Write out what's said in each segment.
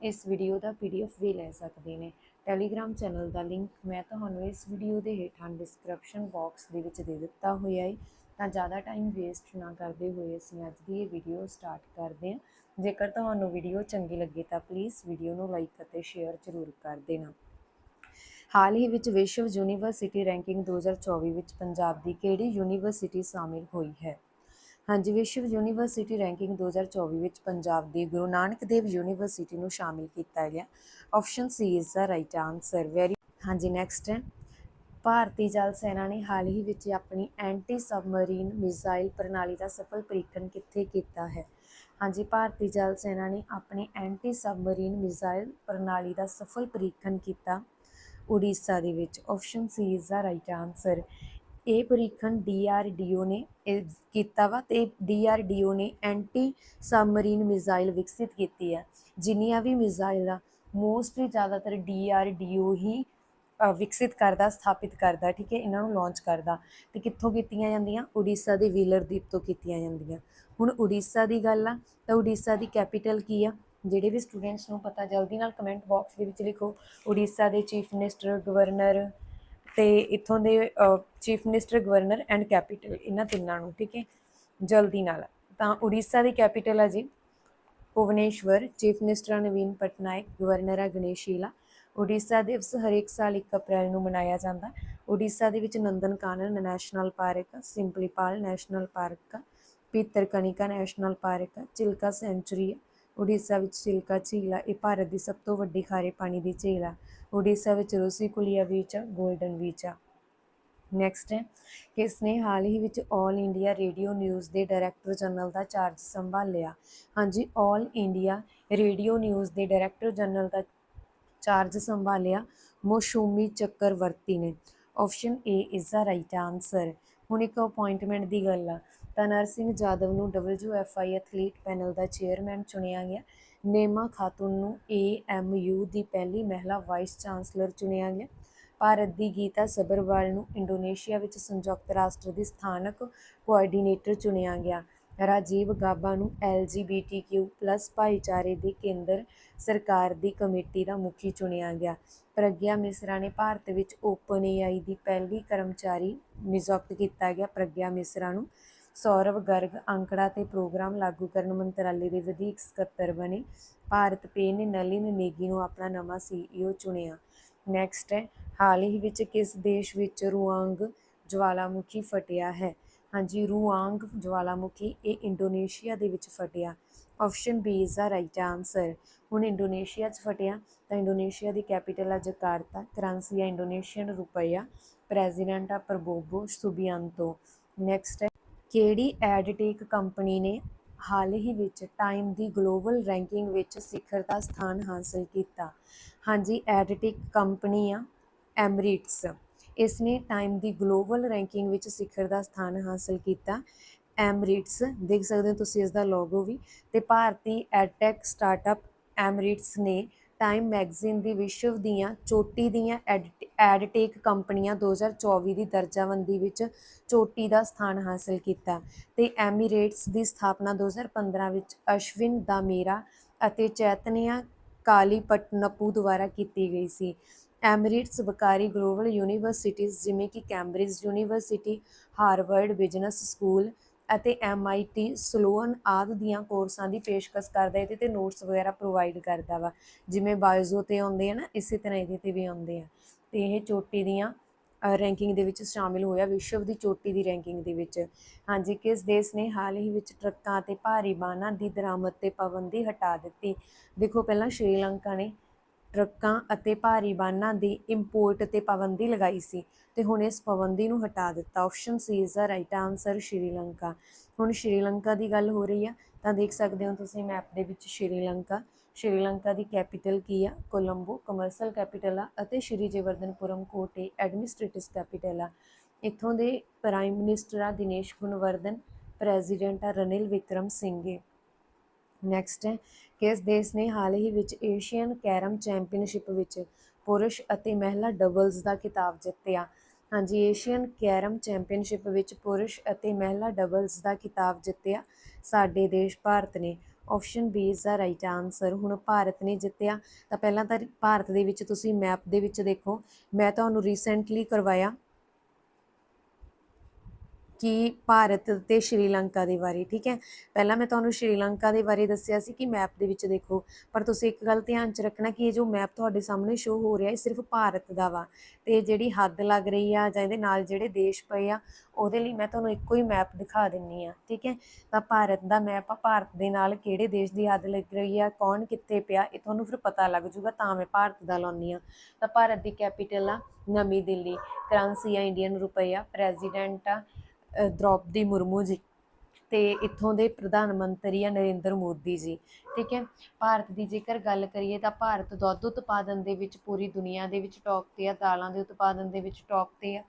ਇਸ ਵੀਡੀਓ ਦਾ ਪੀਡੀਐਫ ਵੀ ਲੈ ਸਕਦੇ ਨੇ। ਟੈਲੀਗ੍ਰਾਮ ਚੈਨਲ ਦਾ ਲਿੰਕ ਮੈਂ ਤੁਹਾਨੂੰ ਇਸ ਵੀਡੀਓ ਦੇ ਹੇਠਾਂ ਡਿਸਕ੍ਰਿਪਸ਼ਨ ਬਾਕਸ ਦੇ ਵਿੱਚ ਦੇ ਦਿੱਤਾ ਹੋਇਆ ਹੈ ਤਾਂ ਜ਼ਿਆਦਾ ਟਾਈਮ ਵੇਸਟ ਨਾ ਕਰਦੇ ਹੋਏ ਅਸੀਂ ਅੱਜ ਦੀ ਇਹ ਵੀਡੀਓ ਸਟਾਰਟ ਕਰਦੇ ਹਾਂ। ਜੇਕਰ ਤੁਹਾਨੂੰ ਵੀਡੀਓ ਚੰਗੀ ਲੱਗੇ ਤਾਂ ਪਲੀਜ਼ ਵੀਡੀਓ ਨੂੰ ਲਾਈਕ ਅਤੇ ਸ਼ੇਅਰ ਜ਼ਰੂਰ ਕਰ ਦੇਣਾ। ਹਾਲ ਹੀ ਵਿੱਚ ਵਿਸ਼ਵ ਯੂਨੀਵਰਸਿਟੀ ਰੈਂਕਿੰਗ 2024 ਵਿੱਚ ਪੰਜਾਬ ਦੀ ਕਿਹੜੀ ਯੂਨੀਵਰਸਿਟੀ ਸ਼ਾਮਿਲ ਹੋਈ ਹੈ? ਹਾਂਜੀ, ਵਿਸ਼ਵ ਯੂਨੀਵਰਸਿਟੀ ਰੈਂਕਿੰਗ 2024 ਵਿੱਚ ਪੰਜਾਬ ਦੀ ਗੁਰੂ ਨਾਨਕ ਦੇਵ ਯੂਨੀਵਰਸਿਟੀ ਨੂੰ ਸ਼ਾਮਿਲ ਕੀਤਾ ਗਿਆ। Option C is the right answer very ਹਾਂਜੀ ਨੈਕਸਟ ਹੈ। ਭਾਰਤੀ ਜਲ ਸੈਨਾ ਨੇ ਹਾਲ ਹੀ ਵਿੱਚ ਆਪਣੀ ਐਂਟੀ ਸਬਮਰੀਨ ਮਿਜ਼ਾਈਲ ਪ੍ਰਣਾਲੀ ਦਾ ਸਫਲ ਪਰੀਖਣ ਕਿੱਥੇ ਕੀਤਾ ਹੈ? ਹਾਂਜੀ, ਭਾਰਤੀ ਜਲ ਸੈਨਾ ਨੇ ਆਪਣੀ ਐਂਟੀ ਸਬਮਰੀਨ ਮਿਜ਼ਾਈਲ ਪ੍ਰਣਾਲੀ ਦਾ ਸਫਲ ਪਰੀਖਣ ਕੀਤਾ ਉੜੀਸਾ ਦੇ ਵਿੱਚ। Option C is the right answer ਇਹ ਪਰੀਖਣ ਡੀਆਰਡੀਓ ਨੇ ਕੀਤਾ ਵਾ ਤੇ ਡੀਆਰਡੀਓ ਨੇ ਐਂਟੀ ਸਬਮਰੀਨ ਮਿਜ਼ਾਈਲ ਵਿਕਸਿਤ ਕੀਤੀ ਆ। ਜਿੰਨੀਆਂ ਵੀ ਮਿਜ਼ਾਈਲ ਆ, ਮੋਸਟਲੀ ਜ਼ਿਆਦਾਤਰ ਡੀਆਰਡੀਓ ਹੀ ਵਿਕਸਿਤ ਕਰਦਾ, ਸਥਾਪਿਤ ਕਰਦਾ, ਠੀਕ ਹੈ? ਇਹਨਾਂ ਨੂੰ ਲਾਂਚ ਕਰਦਾ। ਤੇ ਕਿੱਥੋਂ ਕੀਤੀਆਂ ਜਾਂਦੀਆਂ? ਉੜੀਸਾ ਦੇ ਵੀਲਰਦੀਪ ਤੋਂ ਕੀਤੀਆਂ ਜਾਂਦੀਆਂ। ਹੁਣ ਉੜੀਸਾ ਦੀ ਗੱਲ ਆ, ਤਾਂ ਉੜੀਸਾ ਦੀ ਕੈਪੀਟਲ ਕੀ ਆ? ਜਿਹੜੇ ਵੀ ਸਟੂਡੈਂਟਸ ਨੂੰ ਪਤਾ, ਜਲਦੀ ਨਾਲ ਕਮੈਂਟ ਬਾਕਸ ਦੇ ਵਿੱਚ ਲਿਖੋ। ਉੜੀਸਾ ਦੇ ਚੀਫ ਮਿਨਿਸਟਰ, ਗਵਰਨਰ ਤੇ ਇੱਥੋਂ ਦੇ chief minister governor and capital ਇਹਨਾਂ ਤਿੰਨਾਂ ਨੂੰ ਠੀਕ ਹੈ? ਜਲਦੀ ਨਾਲ। ਤਾਂ ਉੜੀਸਾ ਦੀ ਕੈਪੀਟਲ ਹੈ ਜੀ ਭੁਵਨੇਸ਼ਵਰ ਚੀਫ ਮਿਨਿਸਟਰ ਆ ਨਵੀਨ ਪਟਨਾਇਕ ਗਵਰਨਰ ਆ ਗਣੇਸ਼ੀਲਾ ਉੜੀਸਾ ਦਿਵਸ ਹਰੇਕ ਸਾਲ 1 ਅਪ੍ਰੈਲ ਨੂੰ ਮਨਾਇਆ ਜਾਂਦਾ। ਉੜੀਸਾ ਦੇ ਵਿੱਚ Nandan Kanan national park Similipal national park Bhitarkanika national park Chilka sanctuary Orissa ਵਿੱਚ ਚਿਲਕਾ ਝੀਲ ਆ। ਇਹ ਭਾਰਤ ਦੀ ਸਭ ਤੋਂ ਵੱਡੀ ਖਾਰੇ ਪਾਣੀ ਦੀ ਝੀਲ ਆ। उड़ीसा ਵਿੱਚ ਰੂਸੀ ਕੁਲੀਆ ਵੀਚਾ 골ਡਨ ਵੀਚਾ ਨੈਕਸਟ ਹੈ ਕਿ ਇਸਨੇ ਹਾਲ ਹੀ ਵਿੱਚ 올 ਇੰਡੀਆ ਰੇਡੀਓ ਨਿਊਜ਼ ਦੇ ਡਾਇਰੈਕਟਰ ਜਨਰਲ ਦਾ ਚਾਰਜ ਸੰਭਾਲਿਆ। ਹਾਂਜੀ 올 ਇੰਡੀਆ ਰੇਡੀਓ ਨਿਊਜ਼ ਦੇ ਡਾਇਰੈਕਟਰ ਜਨਰਲ ਦਾ ਚਾਰਜ ਸੰਭਾਲਿਆ। ਮੋਸ਼ੂਮੀ ਚੱਕਰਵਰਤੀ ਨੇ। Option A is the right answer ਹੁਣ ਇੱਕ ਅਪਾਇੰਟਮੈਂਟ ਦੀ ਗੱਲ ਆ। ਤਾਂ ਨਰਸਿੰਘ ਜਾਦਵ ਨੂੰ WFI ਐਥਲੀਟ ਪੈਨਲ ਦਾ ਚੇਅਰਮੈਨ ਚੁਣਿਆ ਗਿਆ। ਨੇਮਾ ਖਾਤੂਨ ਨੂੰ AMU ਦੀ ਪਹਿਲੀ ਮਹਿਲਾ ਵਾਈਸ ਚਾਂਸਲਰ ਚੁਣਿਆ ਗਿਆ। ਭਾਰਤ ਦੀ ਗੀਤਾ ਸਬਰਵਾਲ ਨੂੰ ਇੰਡੋਨੇਸ਼ੀਆ ਵਿੱਚ ਸੰਯੁਕਤ ਰਾਸ਼ਟਰ ਦੀ ਸਥਾਨਕ ਕੋਆਰਡੀਨੇਟਰ ਚੁਣਿਆ ਗਿਆ। ਰਾਜੀਵ ਗਾਬਾ ਨੂੰ LGBTQ+ ਭਾਈਚਾਰੇ ਦੀ ਕੇਂਦਰ ਸਰਕਾਰ ਦੀ ਕਮੇਟੀ ਦਾ ਮੁਖੀ ਚੁਣਿਆ ਗਿਆ। ਪ੍ਰਗਿਆ ਮਿਸਰਾ ਨੇ ਭਾਰਤ ਵਿੱਚ ਓਪਨ AI ਦੀ ਪਹਿਲੀ ਕਰਮਚਾਰੀ ਨਿਯੁਕਤ ਕੀਤਾ ਗਿਆ। ਪ੍ਰਗਿਆ ਮਿਸਰਾ ਨੂੰ ਸੌਰਵ ਗਰਗ ਅੰਕੜਾ ਤੇ ਪ੍ਰੋਗਰਾਮ ਲਾਗੂ ਕਰਨ ਮੰਤਰਾਲੇ ਦੇ ਵਧੀਕ ਸਕੱਤਰ ਬਣੇ। ਭਾਰਤ ਪੇ ਨੇ ਨਲਿਨ ਨੇਗੀ ਨੂੰ ਆਪਣਾ ਨਵਾਂ ਸੀਈਓ ਚੁਣਿਆ। ਨੈਕਸਟ ਹੈ, ਹਾਲ ਹੀ ਵਿੱਚ ਕਿਸ ਦੇਸ਼ ਵਿੱਚ ਰੂਆਂਗ ਜਵਾਲਾਮੁਖੀ ਫਟਿਆ ਹੈ? ਹਾਂਜੀ, ਰੂਆਂਗ ਜਵਾਲਾਮੁਖੀ ਇਹ ਇੰਡੋਨੇਸ਼ੀਆ ਦੇ ਵਿੱਚ ਫਟਿਆ। Option B is the right answer ਹੁਣ ਇੰਡੋਨੇਸ਼ੀਆ 'ਚ ਫਟਿਆ ਤਾਂ ਇੰਡੋਨੇਸ਼ੀਆ ਦੀ ਕੈਪੀਟਲ ਆ ਜਕਾਰਤਾ, ਕਰੰਸੀ ਆ ਇੰਡੋਨੇਸ਼ੀਅਨ ਰੁਪਈਆ, ਪ੍ਰੈਜ਼ੀਡੈਂਟ ਆ ਪ੍ਰਬੋਵੋ ਸੁਬਿਆਂਤੋ। ਨੈਕਸਟ ਹੈ ਕਿਹੜੀ ਐਡਟੇਕ ਕੰਪਨੀ ਨੇ ਹਾਲ ਹੀ ਵਿੱਚ ਟਾਈਮ ਦੀ ਗਲੋਬਲ ਰੈਂਕਿੰਗ ਵਿੱਚ ਸਿਖਰ ਦਾ ਸਥਾਨ ਹਾਸਲ ਕੀਤਾ? ਹਾਂਜੀ ਐਡਟੇਕ ਕੰਪਨੀ ਆ ਐਮਰੀਟਸ ਇਸ ਨੇ ਟਾਈਮ ਦੀ ਗਲੋਬਲ ਰੈਂਕਿੰਗ ਵਿੱਚ ਸਿਖਰ ਦਾ ਸਥਾਨ ਹਾਸਲ ਕੀਤਾ। ਐਮਰਿਟਸ ਦੇਖ ਸਕਦੇ ਹੋ ਤੁਸੀਂ ਇਸ ਦਾ ਲੋਗੋ ਵੀ। ਤੇ ਭਾਰਤੀ ਐਡਟੈਕ ਸਟਾਰਟਅਪ ਐਮਰਿਟਸ ਨੇ ਟਾਈਮ ਮੈਗਜ਼ੀਨ ਦੀ ਵਿਸ਼ਵ ਦੀਆਂ, ਚੋਟੀ ਦੀਆਂ ਐਡਟੇਕ ਕੰਪਨੀਆਂ 2024 ਦੀ ਦਰਜਾਬੰਦੀ ਵਿੱਚ ਚੋਟੀ ਦਾ ਸਥਾਨ ਹਾਸਲ ਕੀਤਾ। ਤੇ ਐਮੀਰੇਟਸ ਦੀ ਸਥਾਪਨਾ 2015 ਵਿੱਚ ਅਸ਼ਵਿਨ ਦਾਮੇਰਾ ਅਤੇ ਚੈਤਨਿਆ ਕਾਲੀਪਟਨਪੂ ਦੁਆਰਾ ਕੀਤੀ ਗਈ ਸੀ। ਐਮਿਰੇਟਸ ਵਕਾਰੀ ਗਲੋਬਲ ਯੂਨੀਵਰਸਿਟੀਜ਼ ਜਿਵੇਂ ਕਿ Cambridge university Harvard business school ਅਤੇ MIT ਸਲੋਨ ਆਦਿ ਦੀਆਂ ਕੋਰਸਾਂ ਦੀ ਪੇਸ਼ਕਸ਼ ਕਰਦਾ ਇਹਦੇ ਤੇ ਨੋਟਸ ਵਗੈਰਾ ਪ੍ਰੋਵਾਈਡ ਕਰਦਾ ਵਾ। ਜਿਵੇਂ ਬਾਇਜ਼ੋ ਤੇ ਆਉਂਦੇ ਆ ਨਾ, ਇਸੇ ਤਰ੍ਹਾਂ ਇਹਦੇ ਤੇ ਵੀ ਆਉਂਦੇ ਆ। ਤੇ ਇਹ ਚੋਟੀ ਦੀਆਂ ਰੈਂਕਿੰਗ ਦੇ ਵਿੱਚ ਸ਼ਾਮਿਲ ਹੋਇਆ, ਵਿਸ਼ਵ ਦੀ ਚੋਟੀ ਦੀ ਰੈਂਕਿੰਗ ਦੇ ਵਿੱਚ। ਹਾਂਜੀ, ਕਿਸ ਦੇਸ਼ ਨੇ ਹਾਲ ਹੀ ਵਿੱਚ ਟਰੱਕਾਂ ਤੇ ਭਾਰੀ ਵਾਹਨਾਂ ਦੀ ਦਰਾਮਦ ਤੇ ਪਾਬੰਦੀ ਹਟਾ ਦਿੱਤੀ? ਦੇਖੋ, ਪਹਿਲਾਂ ਸ਼੍ਰੀਲੰਕਾ ਨੇ ਟਰੱਕਾਂ ਅਤੇ ਭਾਰੀ ਵਾਹਨਾਂ ਦੀ ਇੰਪੋਰਟ ਤੇ ਪਾਬੰਦੀ ਲਗਾਈ ਸੀ ਤੇ ਹੁਣ ਇਸ ਪਾਬੰਦੀ ਨੂੰ ਹਟਾ ਦਿੱਤਾ। Option C is the right answer Sri Lanka ਹੁਣ ਸ਼੍ਰੀਲੰਕਾ ਦੀ ਗੱਲ ਹੋ ਰਹੀ ਆ, ਤਾਂ ਦੇਖ ਸਕਦੇ ਹੋ ਤੁਸੀਂ ਮੈਪ ਦੇ ਵਿੱਚ ਸ਼੍ਰੀਲੰਕਾ ਸ਼੍ਰੀਲੰਕਾ ਦੀ ਕੈਪੀਟਲ ਕੀ ਆ? ਕੋਲੰਬੋ ਕਮਰਸ਼ੀਅਲ ਕੈਪੀਟਲ ਆ ਅਤੇ ਸ਼੍ਰੀ ਜੇਵਰਧਨਪੁਰਮ ਕੋਟੇ ਐਡਮਿਨਿਸਟ੍ਰੇਟਿਵ ਕੈਪੀਟਲ ਆ। ਇੱਥੋਂ ਦੇ ਪ੍ਰਾਈਮ ਮਿਨਿਸਟਰ ਆ ਦਿਨੇਸ਼ ਗੁਣਵਰਧਨ ਪ੍ਰੈਜ਼ੀਡੈਂਟ ਆ ਰਨਿਲ ਵਿਕਰਮ ਸਿੰਘੇ। ਨੈਕਸਟ ਹੈ ਕਿਸ ਦੇਸ਼ ਨੇ ਹਾਲ ਹੀ ਵਿੱਚ ਏਸ਼ੀਅਨ ਕੈਰਮ ਚੈਂਪੀਅਨਸ਼ਿਪ ਵਿੱਚ ਪੁਰਸ਼ ਅਤੇ ਮਹਿਲਾ ਡਬਲਜ਼ ਦਾ ਖਿਤਾਬ ਜਿੱਤਿਆ। ਹਾਂਜੀ, ਏਸ਼ੀਅਨ ਕੈਰਮ ਚੈਂਪੀਅਨਸ਼ਿਪ ਵਿੱਚ ਪੁਰਸ਼ ਅਤੇ ਮਹਿਲਾ ਡਬਲਜ਼ ਦਾ ਖਿਤਾਬ ਜਿੱਤਿਆ ਸਾਡੇ ਦੇਸ਼ ਭਾਰਤ ਨੇ। Option B is the right answer. ਹੁਣ ਭਾਰਤ ਨੇ ਜਿੱਤਿਆ, ਤਾਂ ਪਹਿਲਾਂ ਤਾਂ ਭਾਰਤ ਦੇ ਵਿੱਚ ਤੁਸੀਂ ਮੈਪ ਦੇ ਵਿੱਚ ਦੇਖੋ। ਮੈਂ ਤੁਹਾਨੂੰ ਰੀਸੈਂਟਲੀ ਕਰਵਾਇਆ। ਕਿ ਭਾਰਤ ਤੇ ਸ਼੍ਰੀਲੰਕਾ ਦੇ ਬਾਰੇ, ਠੀਕ ਹੈ? ਪਹਿਲਾਂ ਮੈਂ ਤੁਹਾਨੂੰ ਸ਼੍ਰੀਲੰਕਾ ਦੇ ਬਾਰੇ ਦੱਸਿਆ ਸੀ ਕਿ ਮੈਪ ਦੇ ਵਿੱਚ ਦੇਖੋ, ਪਰ ਤੁਸੀਂ ਇੱਕ ਗੱਲ ਧਿਆਨ 'ਚ ਰੱਖਣਾ ਕਿ ਇਹ ਜੋ ਮੈਪ ਤੁਹਾਡੇ ਸਾਹਮਣੇ ਸ਼ੋ ਹੋ ਰਿਹਾ, ਇਹ ਸਿਰਫ ਭਾਰਤ ਦਾ ਵਾ। ਤੇ ਜਿਹੜੀ ਹੱਦ ਲੱਗ ਰਹੀ ਆ ਜਾਂ ਇਹਦੇ ਨਾਲ ਜਿਹੜੇ ਦੇਸ਼ ਪਏ ਆ, ਉਹਦੇ ਲਈ ਮੈਂ ਤੁਹਾਨੂੰ ਇੱਕੋ ਹੀ ਮੈਪ ਦਿਖਾ ਦਿੰਨੀ ਆ, ਠੀਕ ਹੈ? ਤਾਂ ਭਾਰਤ ਦਾ ਮੈਪ ਆ, ਭਾਰਤ ਦੇ ਨਾਲ ਕਿਹੜੇ ਦੇਸ਼ ਦੀ ਹੱਦ ਲੱਗ ਰਹੀ ਆ, ਕੌਣ ਕਿੱਥੇ ਪਿਆ, ਇਹ ਤੁਹਾਨੂੰ ਫਿਰ ਪਤਾ ਲੱਗ ਜੂਗਾ, ਤਾਂ ਮੈਂ ਭਾਰਤ ਦਾ ਲਾਉਣੀ ਆ। ਤਾਂ ਭਾਰਤ ਦੀ ਕੈਪੀਟਲ ਆ ਨਵੀਂ ਦਿੱਲੀ, ਕਰੰਸੀ ਆ, ਇੰਡੀਅਨ ਰੁਪਏ ਆ ਪ੍ਰੈਜ਼ੀਡੈਂਟ ਆ ਦ੍ਰੌਪਦੀ ਮੁਰਮੂ ਜੀ ਤੇ ਇੱਥੋਂ ਦੇ ਪ੍ਰਧਾਨ ਮੰਤਰੀ ਆ ਨਰਿੰਦਰ ਮੋਦੀ ਜੀ, ਠੀਕ ਹੈ? ਭਾਰਤ ਦੀ ਜੇਕਰ ਗੱਲ ਕਰੀਏ ਤਾਂ ਭਾਰਤ ਦੁੱਧ ਉਤਪਾਦਨ ਦੇ ਵਿੱਚ ਪੂਰੀ ਦੁਨੀਆ ਦੇ ਵਿੱਚ ਟੌਪ ਤੇ ਆ, ਦਾਲਾਂ ਦੇ ਉਤਪਾਦਨ ਦੇ ਵਿੱਚ ਟੌਪ ਤੇ ਆ।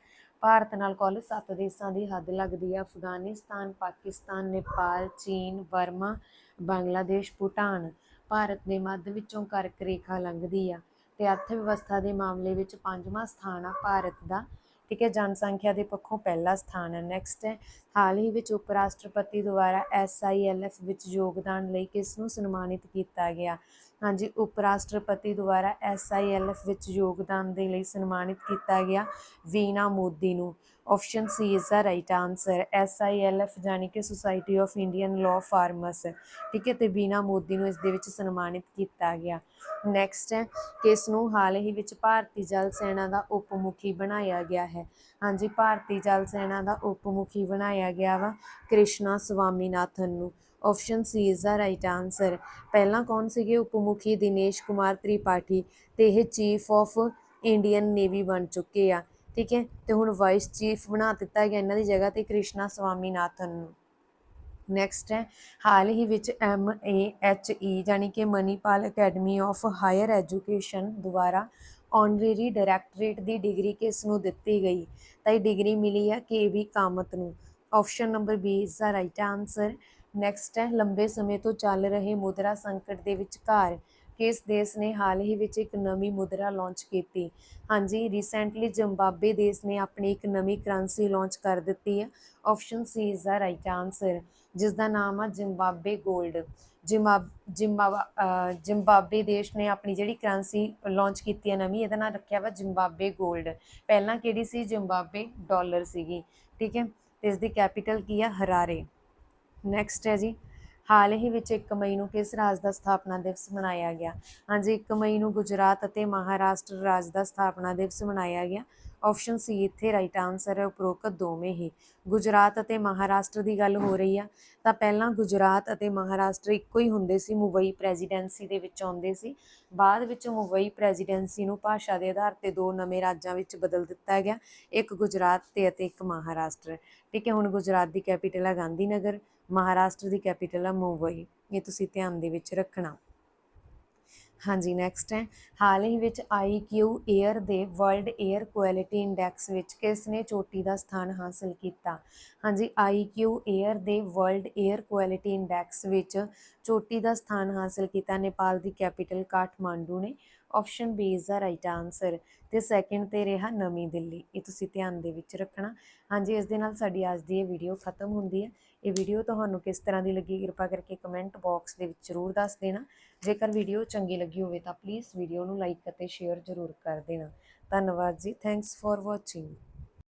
ਭਾਰਤ ਨਾਲ ਕੁੱਲ ਸੱਤ ਦੇਸ਼ਾਂ ਦੀ ਹੱਦ ਲੱਗਦੀ ਆ, ਅਫਗਾਨਿਸਤਾਨ, ਪਾਕਿਸਤਾਨ, ਨੇਪਾਲ, ਚੀਨ ਬਰਮਾ ਬੰਗਲਾਦੇਸ਼, ਭੂਟਾਨ। ਭਾਰਤ ਦੇ ਮੱਧ ਵਿੱਚੋਂ ਕਰਕ ਰੇਖਾ ਲੰਘਦੀ ਆ ਤੇ ਅਰਥ ਵਿਵਸਥਾ ਦੇ ਮਾਮਲੇ ਵਿੱਚ ਪੰਜਵਾਂ ਸਥਾਨ ਆ ਭਾਰਤ ਦਾ। ਠੀਕ ਹੈ, ਜਨਸੰਖਿਆ ਦੇ ਪੱਖੋਂ ਪਹਿਲਾ ਸਥਾਨ ਹੈ ਨੈਕਸਟ ਹੈ। ਹਾਲ ਹੀ ਵਿੱਚ ਉਪ ਰਾਸ਼ਟਰਪਤੀ ਦੁਆਰਾ ਐਸਆਈਐਲਐਫ ਵਿੱਚ ਯੋਗਦਾਨ ਲਈ ਕਿਸ ਨੂੰ ਸਨਮਾਨਿਤ ਕੀਤਾ ਗਿਆ? ਹਾਂਜੀ ਉਪ ਰਾਸ਼ਟਰਪਤੀ ਦੁਆਰਾ ਐਸਆਈਐਲਐਫ ਵਿੱਚ ਯੋਗਦਾਨ ਦੇ ਲਈ ਸਨਮਾਨਿਤ ਕੀਤਾ ਗਿਆ ਵੀਨਾ ਮੋਦੀ ਨੂੰ। Option C is the right answer SILF ਜਾਨੀ ਕਿ society of Indian law farmers ਠੀਕ ਹੈ, ਤੇ ਬੀਨਾ ਮੋਦੀ ਨੂੰ ਇਸ ਦੇ ਵਿੱਚ ਸਨਮਾਨਿਤ ਕੀਤਾ ਗਿਆ। ਨੈਕਸਟ ਹੈ ਕਿਸ ਨੂੰ ਹਾਲ ਹੀ ਵਿੱਚ ਭਾਰਤੀ ਜਲ ਸੈਨਾ ਦਾ ਉਪ ਮੁਖੀ ਬਣਾਇਆ ਗਿਆ ਹੈ। ਹਾਂਜੀ, ਭਾਰਤੀ ਜਲ ਸੈਨਾ ਦਾ ਉਪ ਮੁਖੀ ਬਣਾਇਆ ਗਿਆ ਵਾ ਕ੍ਰਿਸ਼ਨਾ ਸਵਾਮੀਨਾਥਨ ਨੂੰ। Option C is the right answer ਪਹਿਲਾਂ ਕੌਣ ਸੀਗੇ ਉਪ ਮੁਖੀ ਦਿਨੇਸ਼ ਕੁਮਾਰ ਤ੍ਰਿਪਾਠੀ। ਤੇ ਇਹ ਚੀਫ ਆਫ ਇੰਡੀਅਨ ਨੇਵੀ ਬਣ ਚੁੱਕੇ ਆ। ਠੀਕ ਹੈ? ਤੇ ਹੁਣ ਵਾਈਸ ਚੀਫ ਬਣਾ ਦਿੱਤਾ ਗਿਆ ਇਹਨਾਂ ਦੀ ਜਗ੍ਹਾ ਤੇ ਕ੍ਰਿਸ਼ਨਾ ਸਵਾਮੀਨਾਥਨ ਨੂੰ। ਨੈਕਸਟ ਹੈ, ਹਾਲ ਹੀ ਵਿੱਚ ਐਮ ਏ ਐਚ ਈ ਜਾਨੀ ਕਿ Manipal academy of higher education ਦੁਆਰਾ ਆਨਰੇਰੀ ਡਾਇਰੈਕਟਰੇਟ ਦੀ ਡਿਗਰੀ ਕਿਸ ਨੂੰ ਦਿੱਤੀ ਗਈ? ਤਾਂ ਇਹ ਡਿਗਰੀ ਮਿਲੀ ਹੈ ਕੇ ਵੀ ਕਾਮਤ ਨੂੰ। Option number B is the right answer next ਹੈ, ਲੰਬੇ ਸਮੇਂ ਤੋਂ ਚੱਲ ਰਹੇ ਮੁਦਰਾ ਸੰਕਟ ਦੇ ਵਿਚਕਾਰ ਕਿਸ ਦੇਸ਼ ਨੇ ਹਾਲ ਹੀ ਵਿੱਚ ਇੱਕ ਨਵੀਂ ਮੁਦਰਾ ਲਾਂਚ ਕੀਤੀ। ਹਾਂਜੀ ਰੀਸੈਂਟਲੀ ਜ਼ਿੰਬਾਬਵੇ ਦੇਸ਼ ਨੇ ਆਪਣੀ ਇੱਕ ਨਵੀਂ ਕਰੰਸੀ ਲਾਂਚ ਕਰ ਦਿੱਤੀ ਹੈ। Option C is the right answer ਜਿਸ ਦਾ ਨਾਮ ਆ ਜ਼ਿੰਬਾਬਵੇ 골ਡ ਜ਼ਿੰਬਾਬ ਜ਼ਿੰਬਾਬਾ ਅ, ਜ਼ਿੰਬਾਬਵੇ ਦੇਸ਼ ਨੇ ਆਪਣੀ ਜਿਹੜੀ ਕਰੰਸੀ ਲਾਂਚ ਕੀਤੀ ਹੈ ਨਵੀਂ ਇਹਦਾ ਨਾਮ ਰੱਖਿਆ ਵਾ ਜ਼ਿੰਬਾਬਵੇ 골ਡ ਪਹਿਲਾਂ ਕਿਹੜੀ ਸੀ? ਜ਼ਿੰਬਾਬਵੇ ਡਾਲਰ ਸੀਗੀ। ਠੀਕ ਹੈ? ਤੇ ਇਸ ਦੀ ਕੈਪੀਟਲ ਕੀ ਆ? ਹਰਾਰੇ। ਨੈਕਸਟ ਹੈ ਜੀ। ਹਾਲ ਹੀ ਵਿੱਚ 1 ਮਈ ਨੂੰ ਕਿਸ ਰਾਜ ਦਾ ਸਥਾਪਨਾ ਦਿਵਸ ਮਨਾਇਆ ਗਿਆ? ਹਾਂਜੀ 1 ਮਈ ਨੂੰ ਗੁਜਰਾਤ ਅਤੇ ਮਹਾਰਾਸ਼ਟਰ ਰਾਜ ਦਾ ਸਥਾਪਨਾ ਦਿਵਸ ਮਨਾਇਆ ਗਿਆ। ਆਪਸ਼ਨ ਸੀ ਇੱਥੇ ਰਾਈਟ ਆਨਸਰ ਹੈ, ਉਪਰੋਕਤ ਦੋਵੇਂ ਹੀ। ਗੁਜਰਾਤ ਅਤੇ ਮਹਾਰਾਸ਼ਟਰ ਦੀ ਗੱਲ ਹੋ ਰਹੀ ਆ, ਤਾਂ ਪਹਿਲਾਂ ਗੁਜਰਾਤ ਅਤੇ ਮਹਾਰਾਸ਼ਟਰ ਇੱਕੋ ਹੀ ਹੁੰਦੇ ਸੀ, ਮੁੰਬਈ ਪ੍ਰੈਜ਼ੀਡੈਂਸੀ ਦੇ ਵਿੱਚ ਆਉਂਦੇ ਸੀ। ਬਾਅਦ ਵਿੱਚ ਮੁੰਬਈ ਪ੍ਰੈਜ਼ੀਡੈਂਸੀ ਨੂੰ ਭਾਸ਼ਾ ਦੇ ਆਧਾਰ ਤੇ ਦੋ ਨਵੇਂ ਰਾਜਾਂ ਵਿੱਚ ਬਦਲ ਦਿੱਤਾ ਗਿਆ, ਇੱਕ ਗੁਜਰਾਤ ਤੇ ਅਤੇ ਇੱਕ ਮਹਾਰਾਸ਼ਟਰ। ਠੀਕ ਹੈ, ਹੁਣ ਗੁਜਰਾਤ ਦੀ ਕੈਪੀਟਲ ਹੈ ਗਾਂਧੀਨਗਰ। ਮਹਾਰਾਸ਼ਟਰ ਦੀ ਕੈਪੀਟਲ ਆ ਮੁੰਬਈ। ਇਹ ਤੁਸੀਂ ਧਿਆਨ ਦੇ ਵਿੱਚ ਰੱਖਣਾ। ਹਾਂਜੀ ਨੈਕਸਟ ਹੈ। ਹਾਲ ਹੀ ਵਿੱਚ IQ 에ਅਰ ਦੇ ਵਰਲਡ 에ਅਰ ਕੁਆਲਿਟੀ ਇੰਡੈਕਸ ਵਿੱਚ ਕਿਸ ਨੇ ਚੋਟੀ ਦਾ ਸਥਾਨ ਹਾਸਲ ਕੀਤਾ? ਹਾਂਜੀ IQ 에ਅਰ ਦੇ ਵਰਲਡ 에ਅਰ ਕੁਆਲਿਟੀ ਇੰਡੈਕਸ ਵਿੱਚ ਚੋਟੀ ਦਾ ਸਥਾਨ ਹਾਸਲ ਕੀਤਾ। ਨੇਪਾਲ ਦੀ ਕੈਪੀਟਲ ਕਾਠਮਾਂਡੂ ਨੇ। Option B is the right answer ਤੇ ਸੈਕਿੰਡ ਤੇ ਰਿਹਾ ਨਵੀਂ ਦਿੱਲੀ। ਇਹ ਤੁਸੀਂ ਧਿਆਨ ਦੇ ਵਿੱਚ ਰੱਖਣਾ। ਹਾਂਜੀ, ਇਸ ਦੇ ਨਾਲ ਸਾਡੀ ਅੱਜ ਦੀ ਇਹ ਵੀਡੀਓ ਖਤਮ ਹੁੰਦੀ ਹੈ। ਇਹ ਵੀਡੀਓ ਤੁਹਾਨੂੰ ਕਿਸ ਤਰ੍ਹਾਂ ਦੀ ਲੱਗੀ, ਕਿਰਪਾ ਕਰਕੇ ਕਮੈਂਟ ਬਾਕਸ ਦੇ ਵਿੱਚ ਜ਼ਰੂਰ ਦੱਸ ਦੇਣਾ। ਜੇਕਰ ਵੀਡੀਓ ਚੰਗੀ ਲੱਗੀ ਹੋਵੇ ਤਾਂ ਪਲੀਜ਼ ਵੀਡੀਓ ਨੂੰ ਲਾਈਕ ਅਤੇ ਸ਼ੇਅਰ ਜ਼ਰੂਰ ਕਰ ਦੇਣਾ। ਧੰਨਵਾਦ ਜੀ। Thanks for watching